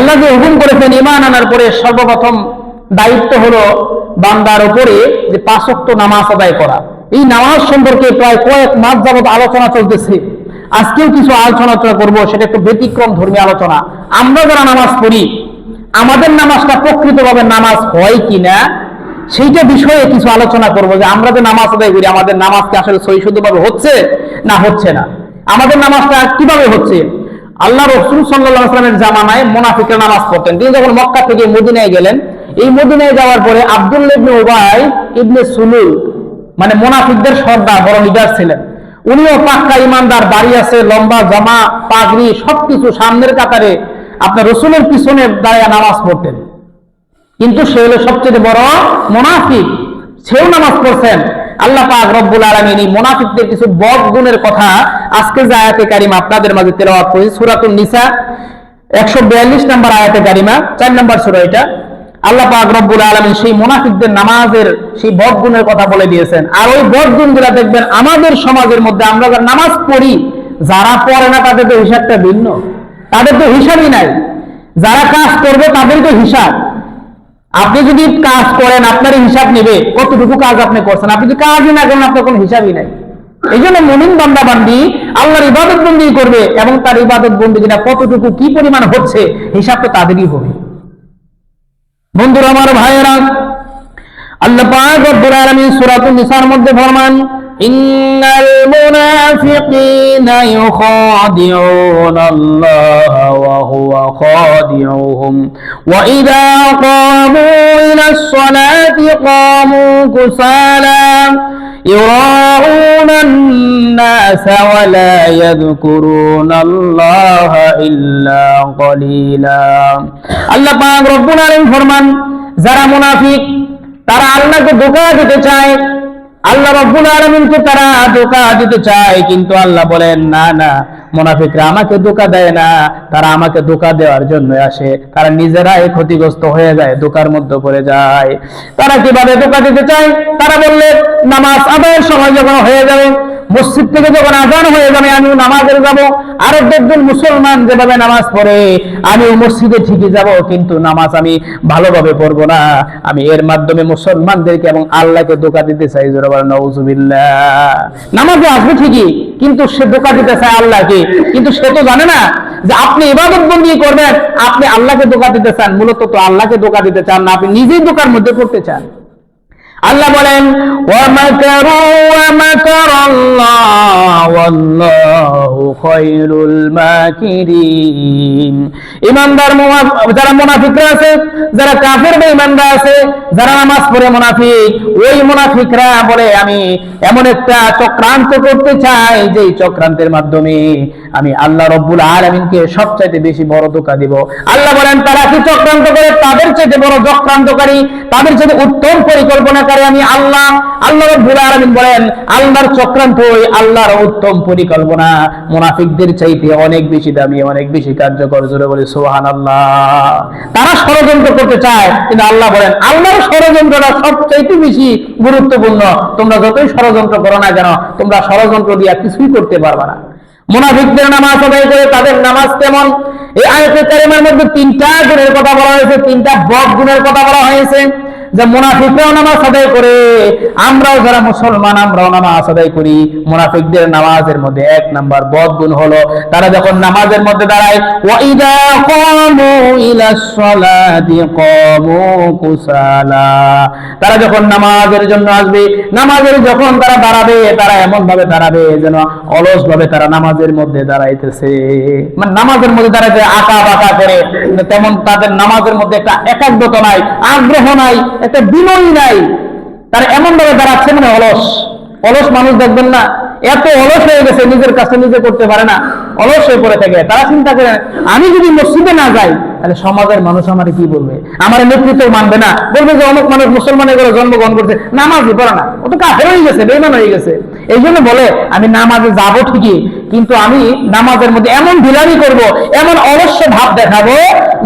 আল্লাহ যে হুকুম করেছেন ইমান আনার পরে সর্বপ্রথম দায়িত্ব হলো বান্দার ওপরে যে পাঁচক্ত নামাজ আদায় করা। এই নামাজ সম্পর্কে প্রায় কয়েক মাস যাবত আলোচনা চলতেছে। আজকেও কিছু আলোচনা করব, সেটা একটু ব্যতিক্রম ধর্মী আলোচনা। আমরা যারা নামাজ পড়ি, আমাদের নামাজটা প্রকৃতভাবে নামাজ হয় কিনা, সেইটা বিষয়ে কিছু আলোচনা করব যে আমরা যে নামাজ আদায় করি, আমাদের নামাজকে আসলে সহিশুদ্ধভাবে হচ্ছে না হচ্ছে না? আমাদের নামাজটা কীভাবে হচ্ছে? আল্লাহ রসুল সাল্লাহ আসলামের জামানায় মোনাফিকের নামাজ পড়তেন। তিনি যখন মক্কা থেকে মদিনায় গেলেন, এই মদিনায় যাওয়ার পরে আব্দুল্লাহ ইবনে উবাই ইবনে সুলুল মানে মোনাফিকদের সর্দার, বড় লিডার ছিলেন। উনিও পাক্কা ইমানদার, বাড়ি আছে, লম্বা জামা, পাগড়ি, সবকিছু সামনের কাতারে আপনার রসুলের পিছনে দাঁড়িয়ে নামাজ পড়তেন। কিন্তু সে হলো সবচেয়ে বড় মোনাফিক। সেও নামাজ পড়ছেন। আল্লাহ পাক রব্বুল আলামিন মোনাফিকদের কিছু বদ গুণের কথা আজকে যে কারিমা আপনাদের মাঝে করি, সূরাতুন নিসা 142 নম্বর আয়াতে কারিমা 4 নম্বর সূরা এটা। আল্লাহ পাক রব্বুল আলামিন সেই মুনাফিকদের নামাজের সেই বদ গুণের কথা বলে দিয়েছেন। আর ওই বদ গুণগুলো দেখবেন আমাদের সমাজের মধ্যে আমরা যারা নামাজ পড়ি, যারা পড়ে না তাদের তো হিসাবটা ভিন্ন। তাদের তো হিসাবই নাই। যারা কাজ করবে তাদের তো হিসাব। আপনি যদি কাজ করেন, আপনার হিসাব নেবে কতটুকু কাজ আপনি করছেন। আপনি যদি কাজই না করেন, আপনার কোনো হিসাবই নাই। এই জন্য মমিন বান্দা বান্দি আল্লাহর ইবাদত বন্দি করবে এবং তার ইবাদত বন্দি যেটা কতটুকু, কি পরিমাণ হচ্ছে হিসাব তো তাদেরই হবে। বন্ধুরা, আমার ভাইয়েরা, আল্লাহ পাক রব্বুল আলামিন সূরাতুন নিসার মধ্যে ফরমান ইন্নাল মুনাফিকিনা ইউখাদিউনা আল্লাহ ওয়া হুয়া খাদিউহুম ওয়া ইযা ক্বামু ইলাস সালাতি ক্বামু কুসালা يراءون الناس ولا يذكرون الله إلا قليلا আল্লাহ পাক রব্বুল আলামিন ফরমান যারা মুনাফিক তারা আল্লাহকে ধোঁকা দিতে চায় আল্লাহ রব্বুল আলমিনকে তারা ধোকা দিতে চায়, কিন্তু আল্লাহ বলেন, না না, মোনাফিকরা আমাকে ধোকা দেয় না। তারা আমাকে ধোকা দেওয়ার জন্য আসে। তারা নিজেরাই ক্ষতিগ্রস্ত হয়ে যায়, ধোকার মধ্যে পড়ে যায়। তারা কীভাবে ধোকা দিতে চায়? তারা বললে, নামাজ আদায়ের সময় যখন হয়ে যাবে মসজিদ থেকে যখন আজান হয়ে যাবে, আমিও নামাজের যাব। আরও দেখবেন মুসলমান যেভাবে নামাজ পড়ে, আমিও মসজিদে ঠিকই যাব, কিন্তু নামাজ আমি ভালোভাবে পড়ব না। আমি এর মাধ্যমে মুসলমানদেরকে এবং আল্লাহকে দোকা দিতে চাই জোরাবার নওজুবিল্লাহ নামাজে আসবে ঠিকই, কিন্তু সে দোকা দিতে চায় আল্লাহকে। কিন্তু সে তো জানে না যে আপনি ইবাদত বন্দি করবেন, আপনি আল্লাহকে দোকা দিতে চান। মূলত তো আল্লাহকে দোকা দিতে চান না, আপনি নিজেই ধোকার মধ্যে পড়তে চান। আল্লাহ বলেন ইমানদার যারা মুনাফিকরা আছে, যারা কাফের বা ইমানদার আছে, যারা নামাজ পড়ে মুনাফিক, ওই মুনাফিকরা বলে, আমি এমন একটা চক্রান্ত করতে চাই যে চক্রান্তের মাধ্যমে আমি আল্লাহ রব্বুল আলামিনকে সবচাইতে বেশি বড় ধোকা দিব। আল্লাহ বলেন, তারা কি চক্রান্ত করে? তাদের চাইতে বড় চক্রান্তকারী, তাদের চাইতে উত্তম পরিকল্পনাকারী আমি আল্লাহ আল্লাহ রব্বুল আলামিন বলেন, আল্লাহর চক্রান্ত ওই আল্লাহর উত্তম পরিকল্পনা। মুনাফিকদের চাইতে অনেক বেশি দামি, অনেক বেশি কার্যকর, জোরে বলে সুবহানাল্লাহ। তারা ষড়যন্ত্র করতে চায়, কিন্তু আল্লাহ বলেন, আল্লাহর ষড়যন্ত্রটা সবচাইতে বেশি গুরুত্বপূর্ণ। তোমরা যতই ষড়যন্ত্র করো না কেন, তোমরা ষড়যন্ত্র দিয়া কিছুই করতে পারবে না। মুনাফিকদের নামাজ আদায় করে তাদের নামাজ কেমন? এই আয়তের মধ্যে তিনটা গুণের কথা বলা হয়েছে, তিনটা বদ গুণের কথা বলা হয়েছে। যে মুনাফিকরাও নামাজ আদায় করে, আমরাও যারা মুসলমান, আমরাও নামাজ আদায় করি। মুনাফিকদের নামাজের মধ্যে এক নাম্বার বদ গুণ হলো, তারা যখন নামাজের মধ্যে দাঁড়ায়, ওয়াইদা কামু ইলাস সালাতি কামু কুসালা। তারা যখন নামাজের জন্য আসবে, নামাজের যখন তারা দাঁড়াবে, তারা এমন ভাবে দাঁড়াবে যেন অলস ভাবে তারা নামাজের মধ্যে দাঁড়াইতেছে। মানে নামাজের মধ্যে দাঁড়াইতে আঁকা বাঁকা করে, তেমন তাদের নামাজের মধ্যে একটা একাগ্রতা নাই, আগ্রহ নাই। একটা বিনয় নাই। তারা এমন ভাবে দাঁড়াচ্ছে মানে অলস। অলস মানুষ দেখবেন না, এত অলস হয়ে গেছে, নিজের কাছে নিজে করতে পারে না। অলস হয়ে পড়ে থাকে। তারা চিন্তা করে, আমি যদি মসজিদে না যাই, তাহলে সমাজের মানুষ আমার কি বলবে? আমার নেতৃত্ব মানবে না। বলবে যে অনেক মানুষ মুসলমানের করে জন্মগ্রহণ করছে নামাজই পড়ে না। ও তো কাফের হয়ে গেছে বেমান হয়ে গেছে। এই জন্য বলে, আমি নামাজে যাব ঠিকই, কিন্তু আমি নামাজের মধ্যে এমন ঢিলামি করব, এমন অবশ্য ভাব দেখাবো,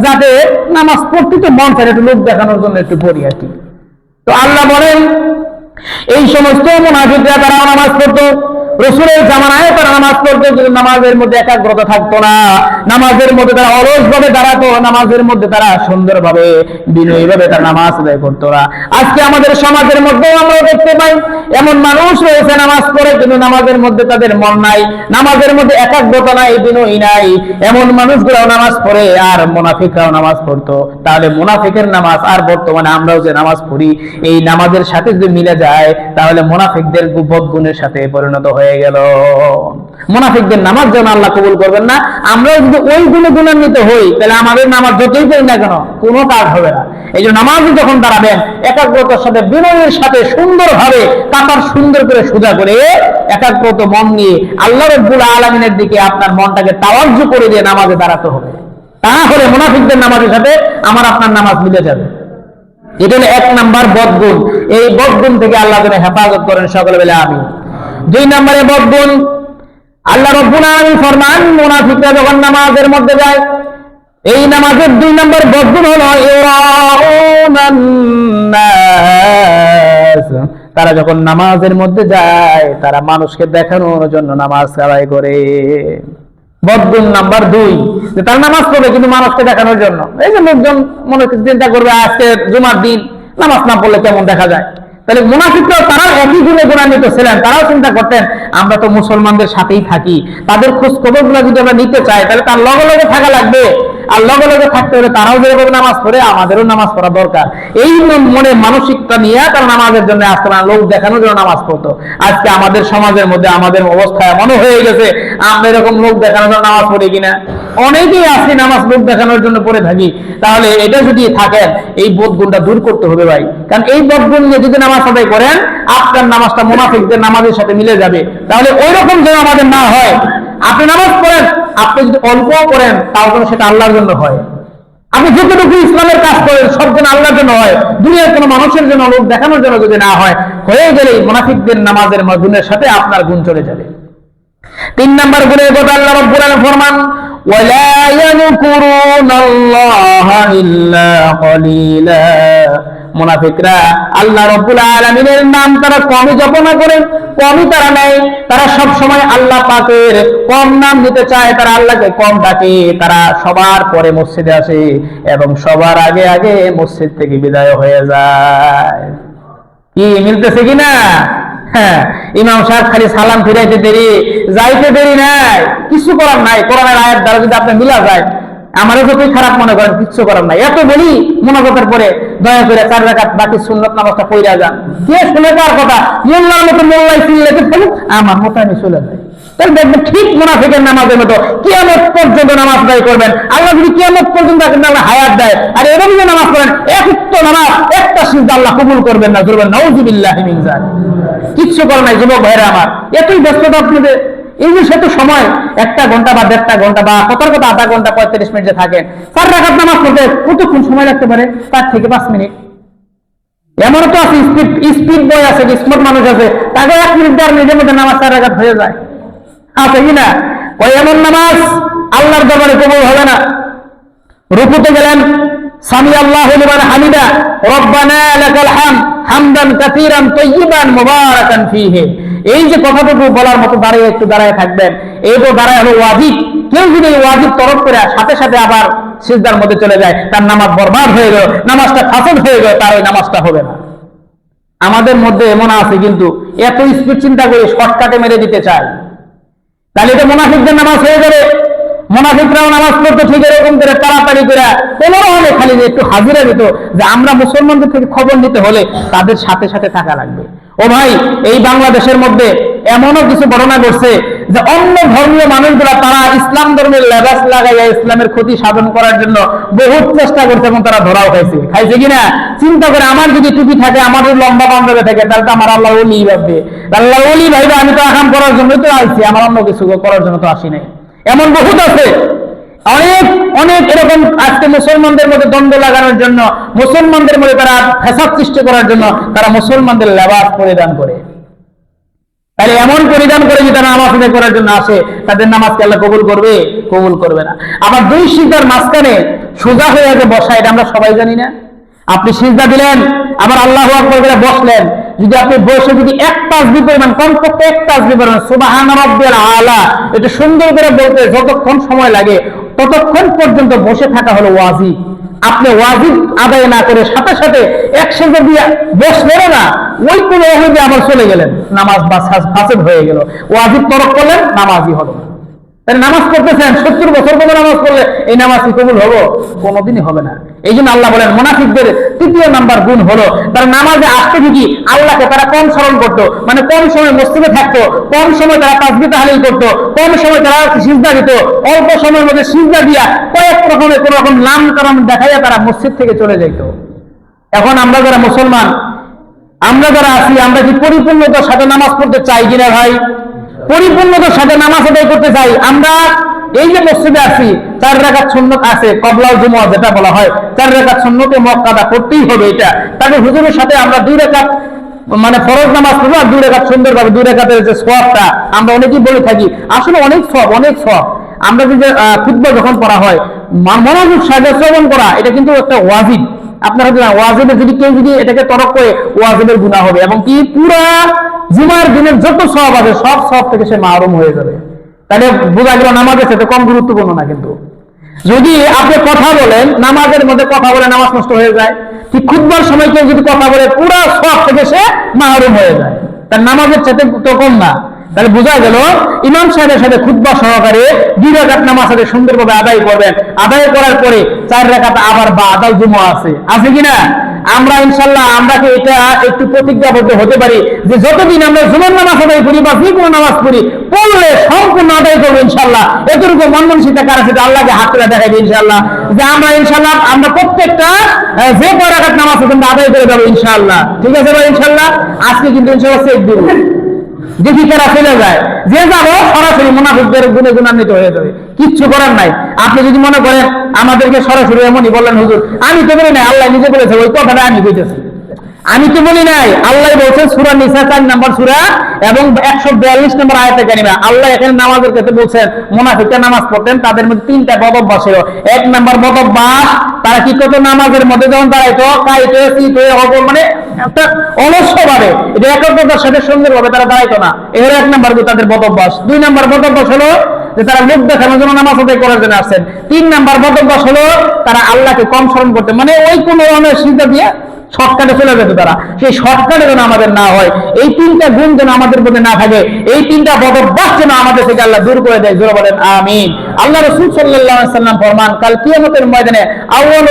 যাতে নামাজ পড়তে তো মন চায় একটু লোক দেখানোর জন্য একটু পড়ি আর কি। তো আল্লাহ বলেন, এই সমস্ত মুনাফিকরা তারা নামাজ পড়তো রসুলের জামানায় তারা নামাজ পড়তো, কিন্তু নামাজের মধ্যে একাগ্রতা থাকতো না। নামাজের মধ্যে তারা অলস ভাবে দাঁড়াতো, নামাজের মধ্যে তারা সুন্দরভাবে বিনয়ী ভাবে তারা নামাজ আদায় করতো না। আজকে আমাদের সমাজের মধ্যেও আমরা দেখতে পাই, এমন মানুষ রয়েছে নামাজ পড়ে, কিন্তু নামাজের মধ্যে তাদের মন নাই, নামাজের মধ্যে একাগ্রতা নাই, বিনয়ী নাই। এমন মানুষগুলাও নামাজ পড়ে, আর মুনাফিকরাও নামাজ পড়তো। তাহলে মুনাফিকের নামাজ, আর বর্তমানে আমরাও যে নামাজ পড়ি, এই নামাজের সাথে যদি মিলে যায়, তাহলে মুনাফিকদের বদ গুণের সাথে পরিণত হয়ে গেল। মুনাফিকদের নামাজ যেন আল্লাহ কবুল করবেন না, আমরাও যদি ওই গুণে গুণান্বিত হই, তাহলে আমাদের নামাজ যতই করি না কেন, কোনো কাজ হবে না। এই জন্য নামাজ যখন দাঁড়াবেন, একাগ্রতার সাথে, বিনয়ের সাথে, সুন্দরভাবে কাতার সুন্দর করে সোজা করে একাগ্রত মন নিয়ে আল্লাহ রব্বুল আলমিনের দিকে আপনার মনটাকে তাওয়াজ্জু করে দিয়ে নামাজে দাঁড়াতে হবে। তা হলে মুনাফিকদের নামাজের সাথে আমার আপনার নামাজ মিলে যাবে। এটা হলো এক নাম্বার বদগুণ। এই বদগুণ থেকে আল্লাহ যেন হেফাজত করেন সকলে বেলা আমি দুই নম্বরে বদগুণ আল্লাহ রব্বুল ফরমান, মুনাফিকরা যখন নামাজের মধ্যে যায়, এই নামাজের দুই নম্বর বদগুণ হলো। তারা যখন নামাজের মধ্যে যায়, তারা মানুষকে দেখানোর জন্য নামাজ আদায় করে। বদগুণ নাম্বার দুই, যে তার নামাজ পড়বে কিন্তু মানুষকে দেখানোর জন্য। এই যে লোকজন মনে চিন্তা করবে, আজকে জুমার দিন, নামাজ না পড়লে কেমন দেখা যায়? তাহলে মুনাফিকরাও তারাও একই গুণে গুণান্বিত ছিলেন, তারাও চিন্তা করতেন, আমরা তো মুসলমানদের সাথেই থাকি, তাদের খোঁজ খবর যদি আমরা নিতে চাই, তাহলে তার লগে লগে থাকা লাগবে। আর লগে লগে থাকতে হলে তারাও যেরকম নামাজ পড়ে, আমাদেরও নামাজ পড়া দরকার। এই মনে মানসিকতা নিয়ে তারা নামাজের জন্য আসতো না, লোক দেখানোর জন্য নামাজ পড়তো। আজকে আমাদের সমাজের মধ্যে আমাদের অবস্থা এমনও হয়ে গেছে, আমরা এরকম লোক দেখানোর জন্য নামাজ পড়ি কিনা? অনেকেই আজকে নামাজ লোক দেখানোর জন্য পড়ে থাকি। তাহলে এটা যদি থাকেন, এই বোধগুণটা দূর করতে হবে ভাই। কারণ এই বোধগুণ নিয়ে যদি নামাজ আদায় করেন আপনার নামাজটা মুনাফিকদের নামাজের সাথে মিলে যাবে। তাহলে ওই রকম যেন আমাদের না হয়। আপনি নামাজ পড়েন, আপনি যদি অল্প করেন তাও যেন সেটা আল্লাহর জন্য হয়। আপনি যতটুকু ইসলামের কাজ করেন, সব যেন আল্লাহর জন্য হয়। দুনিয়ার কোনো মানুষের জন্য, লোক দেখানোর জন্য যদি না হয়, হয়ে গেলেই মুনাফিকদের নামাজের গুণের সাথে আপনার গুণ চলে যাবে। তিন নম্বর গুণের কথা আল্লাহ রব্বুল ফরমান ইয়াযকুরুনা আল্লাহ ইল্লা কলিলা মুনাফিকরা আল্লাহ রব্বুল আলামিনের নাম তারা কমই জপনা করে কমই তারা নেয়। তারা সব সময় আল্লাহ পাকের কম নাম নিতে চায়, তারা আল্লাহকে কম ডাকে। তারা সবার পরে মসজিদে আসে এবং সবার আগে আগে মসজিদ থেকে বিদায় হয়ে যায়। কি মিলতেছে কিনা হ্যাঁ ইমাম সাহেব খালি সালাম ফিরাইতে দেরি, যাইতে দেরি নাই, কিছু করার নাই। কোরআনের আয়াত দ্বারা যদি আপনি মিলা যায় আমারও যতই খারাপ মনে করেন, কিচ্ছু করার নাই। এত বলি মনোগতের পরে দয়া করে চার রাখাত বাকি সুন্নত নামাজটা পইরা যান। কে শুনে তার কথা? মোল্লার মতো মোল্লাই চিল্লাতে থাকুক আমার মতো আমি চলে যাই। তাহলে দেখবেন ঠিক মুনাফিকের নামাজের মতো কিয়ামত পর্যন্ত নামাজ আদায় করবেন। আল্লাহ যদি কিয়ামত পর্যন্ত আল্লাহ হায়াত দেয়, আর এরকম যে নামাজ পড়েন এক উক্ত নামাজ, একটা সিজদা আল্লাহ কবুল করবেন না। ধরবেন, নাউজুবিল্লাহি যালিক। কিচ্ছু করে নাই, যুবক ভাইরা আমার। এতই ব্যস্ততা আপনাদের। এই যে সে তো সময়, একটা ঘণ্টা বা দেড়টা ঘণ্টা বা কতার কথা আধা ঘণ্টা, পঁয়ত্রিশ মিনিট যে থাকে। চার রাখাত নামাজ পড়তে কতক্ষণ সময় লাগতে পারে? তার থেকে পাঁচ মিনিট। এমনও তো আছে, স্পিড স্পিড বয় আছে স্মার্ট মানুষ আছে, তাকে এক মিনিট দেড় মিনিটের মধ্যে নামাজ চার রাখাত হয়ে যায়। আছে কি না? ওই এমন নামাজ আল্লাহর দরবারে কবুল হবে না। রুকুতে গেলেন, সামি আল্লাহ হামিদা, রব্বানা লাকাল হাম, হামদান কাসীরান তাইয়িবান মুবারাকান ফীহি। এই যে কথাটুকু বলার মতো দাঁড়িয়ে, একটু দাঁড়ায় থাকবেন। এই তো দাঁড়ায় হলো ওয়াজিব। কেউ যদি এই ওয়াজিব তরফ করে সাথে সাথে আবার সিজদার মধ্যে চলে যায়, তার নামাজ বরবাদ হয়ে গেল, নামাজটা ফাসদ হয়ে গেল, তার ওই নামাজটা হবে না। আমাদের মধ্যে এমন আছে কিন্তু, এত স্পিড চিন্তা করে শর্টকাটে মেরে দিতে চায়। তাহলে এটা মোনাফিকদের নামাজ হয়ে যাবে। মোনাফিকরাও নামাজ পড়তো ঠিক এরকম করে, তাড়াতাড়ি করে। কোনো রকমে খালি একটু হাজিরা দিত, যে আমরা মুসলমানদের থেকে খবর নিতে হলে তাদের সাথে সাথে থাকা লাগবে। ও ভাই, এই বাংলাদেশের মধ্যে এমনও কিছু ঘটনা ঘটছে যে অন্য ধর্মীয় মানুষগুলা তারা ইসলাম ধর্মের লেবাস লাগাইয়া ইসলামের ক্ষতি সাধন করার জন্য বহুত চেষ্টা করছে এবং তারা ধরাও খাইছে। খাইছে কিনা? চিন্তা করে আমার যদি টুপি থাকে, আমার যদি লম্বা পাঞ্জাবে থাকে, তাহলে তো আমার আল্লাহ ওলি ভাববে আল্লাহ ওলি ভাইবে আমি তো আকাম করার জন্য তো আসছি আমার অন্য কিছু করার জন্য তো আসি নাই। এমন বহুত আছে। অনেক অনেক এরকম আজকে মুসলমানদের মধ্যে দ্বন্দ্ব লাগানোর জন্য, মুসলমানদের মধ্যে তারা ফেসাদ সৃষ্টি করার জন্য তারা মুসলমানদের লেবাস পরিধান করে। তাহলে এমন পরিধান করে যদি তারা নামাজ আদায় করার জন্য আসে, তাদের নামাজকে আল্লাহ কবুল করবে কবুল করবে না। আবার দুই সিজদার মাঝখানে সোজা হয়ে যে বসা, এটা আমরা সবাই জানি না। আপনি সিজদা দিলেন, আবার আল্লাহ আকবর করে বসলেন। যদি আপনি বসে যদি এক তাসবি পরিমাণ, কমপক্ষে এক তাসবি পরিমাণ, সুবাহান আলা, এটা সুন্দর করে বলতে যতক্ষণ সময় লাগে ততক্ষণ পর্যন্ত বসে থাকা হলো ওয়াজিব। আপনি ওয়াজিব আদায় না করে সাথে সাথে একসঙ্গে দিয়ে বসলেন না, ওই কোন অভিযোগে আবার চলে গেলেন। নামাজ বা ফাসেদ হয়ে গেল। ওয়াজিব তরক করলেন, নামাজই হলো তাহলে নামাজ পড়তেছেন, সত্তর বছর পরে নামাজ পড়লে এই নামাজ কি কবুল হব কোনোদিনই হবে না। এই জন্য আল্লাহ বলেন, মোনাফিকদের তৃতীয় নাম্বার গুণ হলো তারা নামাজে আসতে ঠিকই আল্লাহকে তারা কম স্মরণ করতো। মানে কম সময় মসজিদে থাকতো, কম সময় তারা তাসবি তাহলিল করতো, কম সময় তারা সিজদা দিত, অল্প সময়ের মধ্যে সিজদা দিয়া কয়েক রকমের কোন রকম নাম কারণ দেখাইয়া তারা মসজিদ থেকে চলে যেত এখন আমরা যারা মুসলমান, আমরা যারা আছি, আমরা কি পরিপূর্ণতার সাথে নামাজ পড়তে চাই কিনা ভাই? পরিপূর্ণতার সাথে নামাজ আদায় করতে চাই। আমরা এই যে মসজিদে আছি, চার রেখার সুন্নত আছে কবলাল জুমুয়া যেটা বলা হয়, চার রেখার সুন্নতে মক্কাদা করতেই হবে এটা। তাকে হুজুরের সাথে আমরা দুই রেখাত মানে ফরজ নামাজ পড়ব আর দুই রেখাত সুন্দরভাবে, দুই রেখাতের যে সবটা আমরা অনেকেই বলে থাকি, আসলে অনেক সব অনেক সব আমরা যে খুদ্ যখন করা হয় মনোযোগ সাথে শ্রবণ করা, এটা কিন্তু একটা ওয়াজিব। আপনারা জানেন, ওয়াজিবের যদি কেউ যদি এটাকে তরক করে, ওয়াজিবের গুণা হবে। এবং কি? পুরা জুমার দিনের যত সব আছে, সব সব থেকে সে মাহরুম হয়ে যাবে। তাহলে বোঝা গেল নামাজের সাথে কম গুরুত্বপূর্ণ না কিন্তু। যদি আপনি কথা বলেন, নামাজের মধ্যে কথা বলে নামাজ নষ্ট হয়ে যায় ঠিক খুদবার সময় কেউ যদি কথা বলে, পুরো সব থেকে সে মাহরুম হয়ে যায়। তার নামাজের সাথে তো কম না। তাহলে বোঝা গেল, ইমাম সাহেবের সাথে খুদ্া সহকারে দুই রেখাত নামাজ সাথে সুন্দরভাবে আদায় করবেন। আদায় করার পরে চার রেখাত আবার বা আদাল জুমো আছে। আছে কিনা আমরা ইনশাল্লাহ আমরা এটা একটু প্রতিজ্ঞাবদ্ধ হতে পারি যে যতদিন আমরা জুমার নামাজ আদায় করি বা যে কোনো নামাজ পড়ি, পড়লে সম্পূর্ণ আদায় করব ইনশাল্লাহ এতটুকু মন মনসিকতা কার আছে? আল্লাহকে হাত করে দেখাইবে ইনশাল্লাহ যে আমরা ইনশাল্লাহ আমরা প্রত্যেকটা যে কয় নামাজ আছে আদায় করে যাব ইনশাল্লাহ ঠিক আছে ভাই ইনশাল্লাহ আজকে কিন্তু ইনশাল্লাহ চেক দিব দেখি তারা চলে যায়। যে যাব, সরাসরি মুনাফিকদের গুণে গুণান্বিত হয়ে যাবে। কিচ্ছু করার নাই। আপনি যদি মনে করেন, আমাদেরকে সরাসরি এমনই বললেন, হুজুর, আমি তো বলি নাই, আল্লাহ নিজে বলেছে, ওই কথাটা আমি কইতেছি। আমি তো বলি নাই, আল্লাহ বলছেন সুরা নিসা চার নাম্বার সুরা এবং একশো বিয়াল্লিশ নম্বর আয়াতে জানিবা আল্লাহ এখানে নামাজের ক্ষেত্রে বলছেন, মুনাফিকরা নামাজ পড়তেন, তাদের মধ্যে তিনটা বদভ্যাস ছিল। এক নাম্বার বদভ্যাস, তারা কি করতো, নামাজের মধ্যে যখন দাঁড়াইতো কাইতে চিত হয়ে অপর মানে একটা অলস্য ভাবে এটা একাগ্রতার সাথে সুন্দর ভাবে তারা দাঁড়াইতো না। এ হলো এক নাম্বার তাদের বদভ্যাস। দুই নাম্বার বদভ্যাস হলো যে তারা লোক দেখানোর জন্য নামাজ আদায় করার জন্য আসছেন। তিন নাম্বার বদভ্যাস হলো তারা আল্লাহকে কম স্মরণ করতে। মানে ওই কোন ধরনের সিদ্ধা দিয়ে শর্টকাটে চলে যেত তারা। সেই শর্টকাটে যেন আমাদের না হয়, এই তিনটা গুণ যেন আমাদের মধ্যে না থাকে, এই তিনটা বদভ্যাস যেন আমাদের থেকে আল্লাহ দূর করে দেয়। জোরে বলেন, আমিন। আল্লাহ রসুল আলাইহি সাল্লাম ফরমান, কাল কিয়ামতের ময়দানে আউয়ালু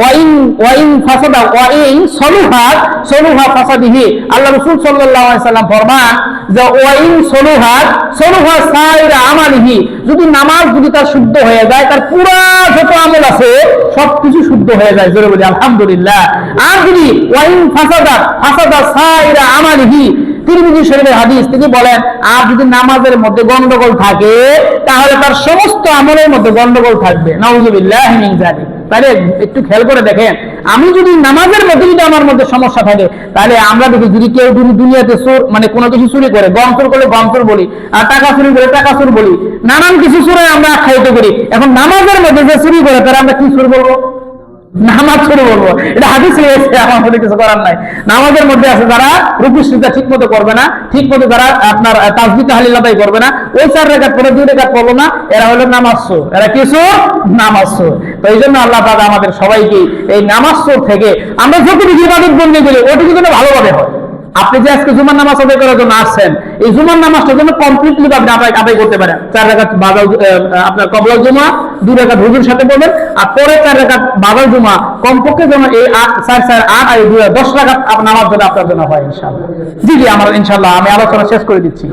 ওয়াইন ওয়াইন ফাসাদা ওয়াইন সলুহা সলুহা ফাসাদিহি। আল্লাহ সাল্লাম ফরমান, যে ওয়াইন সলুহা সলুহা সাইরা আমালিহি। যদি নামাজ যদি তার শুদ্ধ হয়ে যায়, তার পুরা যত আমল আছে সবকিছু শুদ্ধ হয়ে যায়, জোরে বলি, আলহামদুলিল্লাহ। যদি ওয়াইন ফাসাদা ফাসাদা সাইরা তিরমিজি শরীফের হাদিস তিনি বলেন, আর যদি নামাজের মধ্যে গন্ডগোল থাকে, তাহলে তার সমস্ত আমলের মধ্যে গন্ডগোল থাকবে। নাউজুবিল্লাহ মিন জালিক তাহলে একটু খেয়াল করে দেখেন, আমি যদি নামাজের মধ্যে যদি আমার মধ্যে সমস্যা থাকে, তাহলে আমরা দেখি যদি কেউ যদি দুনিয়াতে সুর মানে কোনো কিছু চুরি করে গম চোর করলে গম চোর বলি, আর টাকা চুরি করে টাকা চোর বলি, নানান কিছু সুরে আমরা আখ্যায়িত করি। এখন নামাজের মধ্যে যে চুরি করে, তাহলে আমরা কি সুর বলব নামাজ শুরু বলব। এটা হাদিস রয়েছে আমার মধ্যে কিছু করার নাই। নামাজের মধ্যে আছে যারা রুকুশ্রিতা ঠিক মতো করবে না ঠিক মতো যারা আপনার তাজবি তাহালিল করবে না, ওই চার রেখাত পরে দুই রেখাত করব না, এরা হলো নামাজ এরা কিছু নামাজ তো এই জন্য আল্লাহ তাআলা আমাদের সবাইকে এই নামাজ থেকে আমরা যতটুকু ইবাদত বন্দি করি ওটি কিন্তু ভালোভাবে হয়। আপনি যে আজকে জুমার নামাজ আদায় করার জন্য আসছেন, এই জুমার নামাজটা যেন কমপ্লিটলি আপনি আদায় আদায় করতে পারেন। চার রেখাত বাদাল আপনার কবলা জুমা দু রেখাত হুজুর সাথে পড়বেন, আর পরে চার রেখাত বাদাল জুমা, কমপক্ষে যেন এই চার চার আট আর দু দশ রেখাত নামাজ যেন আপনার জন্য হয় ইনশাল্লাহ জি জি, আমার ইনশাল্লাহ আমি আলোচনা শেষ করে দিচ্ছি।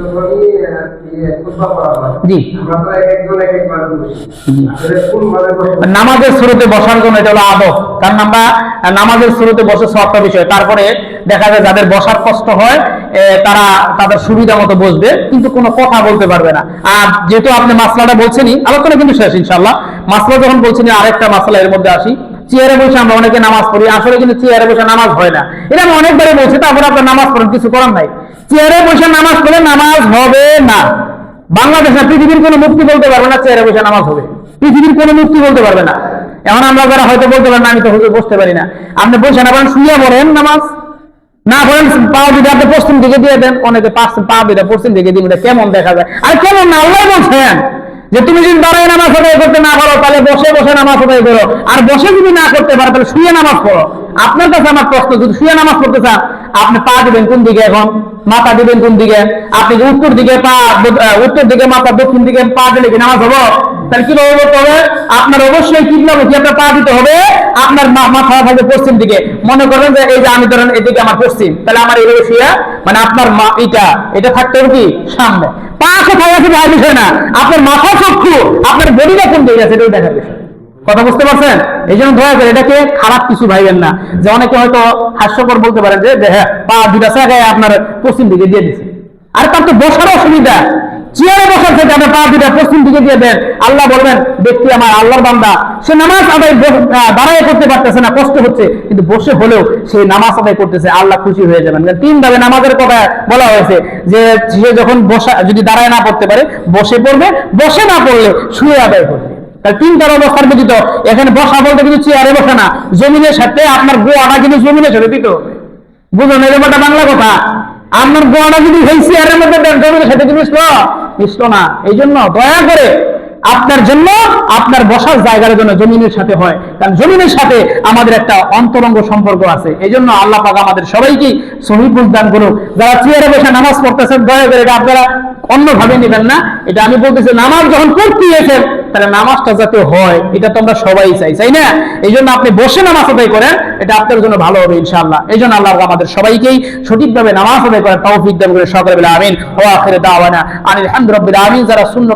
জি। নামাজের শুরুতে বসার জন্য এটা হলো আদব। কারণ আমরা নামাজের শুরুতে বসে সবটা বিষয়। তারপরে দেখা যায় যাদের বসার কষ্ট হয় তারা তাদের সুবিধা মতো বসবে কিন্তু কোনো কথা বলতে পারবে না। আর যেহেতু আপনি মাসলাটা বলছেনই আলোচনা কিন্তু শেষ ইনশাল্লাহ মাসলা যখন বলছেন আরেকটা মাসলা এর মধ্যে আসি। চেয়ারে বসে আমরা অনেকে নামাজ পড়ি, আসলে কিন্তু চেয়ারে বসে নামাজ হয় না। এটা আমি অনেকবারই বলছি, তারপরে আপনার নামাজ পড়েন, কিছু করার নাই। চেয়ারে বসে নামাজ পড়লে নামাজ হবে না। বাংলাদেশে পৃথিবীর কোনো মুক্তি বলতে পারবে না, চেয়ারে বসে নামাজ হবে। পৃথিবীর কোনো মুক্তি বলতে পারবে না। এখন আমরা যারা হয়তো বলতে পারেন আমি তো হুজুর বসতে পারি না। আপনি বসে না বলেন শুয়ে পড়েন নামাজ। না বলেন পা দুটো আপনি পশ্চিম দিকে দিয়ে দেন, অনেকে পা দুটো পশ্চিম দিকে এটা কেমন দেখা যায়? আর কেমন না, আল্লাহ বলছেন। যে তুমি যদি দাঁড়ায় নামাজ আদায় করতে না পারো, তাহলে বসে বসে নামাজ আদায় করো। আর বসে যদি না করতে পারো, তাহলে শুয়ে নামাজ পড়ো। আপনার কাছে আমার প্রশ্ন, যদি শুয়ে নামাজ পড়তে চান আপনি পা দিবেন কোন দিকে এখন? মাথা দিবেন কোন দিকে? আপনি উত্তর দিকে পা উত্তর দিকে মাথা, দক্ষিণ দিকে পা দিলে কি নামাজ হব? তাহলে করতে হবে আপনার অবশ্যই আপনার পা দিতে হবে? আপনার মাথা থাকবে পশ্চিম দিকে। মনে করবেন যে এই যে আমি ধরেন এদিকে আমার পশ্চিম, তাহলে আমার এইভাবে শুয়ে মানে আপনার মা, এটা এটা থাকতে হবে কি? সামনে। পা কোথায় না। আপনার মাথা চক্ষু, আপনার বডিটা কোন দিকে আছে? এটাও দেখার বিষয়। কথা বুঝতে পারছেন? এই জন্য দয়া করে এটাকে খারাপ কিছু ভাইবেন না। যে অনেকে হয়তো হাস্যকর বলতে পারেন যে হ্যাঁ পা দুটা জায়গায় আপনার পশ্চিম দিকে দিয়ে দিছে। আর তার তো বসার অসুবিধা। চেয়ারে বসার থেকে আপনি পা দুটা পশ্চিম দিকে দিয়ে দেন। আল্লাহ বলবেন, ব্যক্তি আমার আল্লাহর বান্দা। সে নামাজ আদায় দাঁড়ায় করতে পারতেছে না, কষ্ট হচ্ছে। কিন্তু বসে হলেও সে নামাজ আদায় করতেছে, আল্লাহ খুশি হয়ে যাবেন। তিন ভাবে নামাজের কথা বলা হয়েছে যে, সে যখন বসা, যদি দাঁড়ায় না পড়তে পারে, বসে পড়বে, বসে না পড়লে শুয়ে আদায় করবে। তাহলে তিনটার অবস্থার ব্যতীত, এখানে বসা বলতে কিন্তু চেয়ারে বসে না। জমিনের সাথে আপনার গোয়াটা কিন্তু জমিনের সাথে দিতে হবে। বুঝলেন? এরকম ব্যাপারটা বাংলা কথা। আপনার গোয়াটা যদি সেই চেয়ারের মধ্যে জমিনের সাথে কিন্তু মিশলো? মিশলো না। এই জন্য দয়া করে আপনার জন্য, আপনার বসার জায়গার জন্য জমিনের সাথে হয়। কারণ জমিনের সাথে আমাদের একটা অন্তরঙ্গ সম্পর্ক আছে। এই জন্য আল্লাহ পাক আমাদের সবাইকে সহি দান করুক। যারা চেয়ারে বসে নামাজ পড়তেছেন, দয়া করে এটা আপনারা অন্যভাবে নেবেন না। এটা আমি বলতেছি, নামাজ যখন পড়তে গেছেন তাহলে নামাজটা যাতে হয়, এটা তো আমরা সবাই চাই তাই না? এই জন্য আপনি বসে নামাজ আদায় করেন, এটা আপনার জন্য ভালো হবে ইনশাআল্লাহ। এই জন্য আল্লাহ আমাদের সবাইকেই সঠিকভাবে নামাজ আদায় করেন তৌফিক দান করে সকলে বলে আমিন। ও আখিরে দাওয়ানা আনিল হামদুলিল্লাহ আমিন যারা শূন্য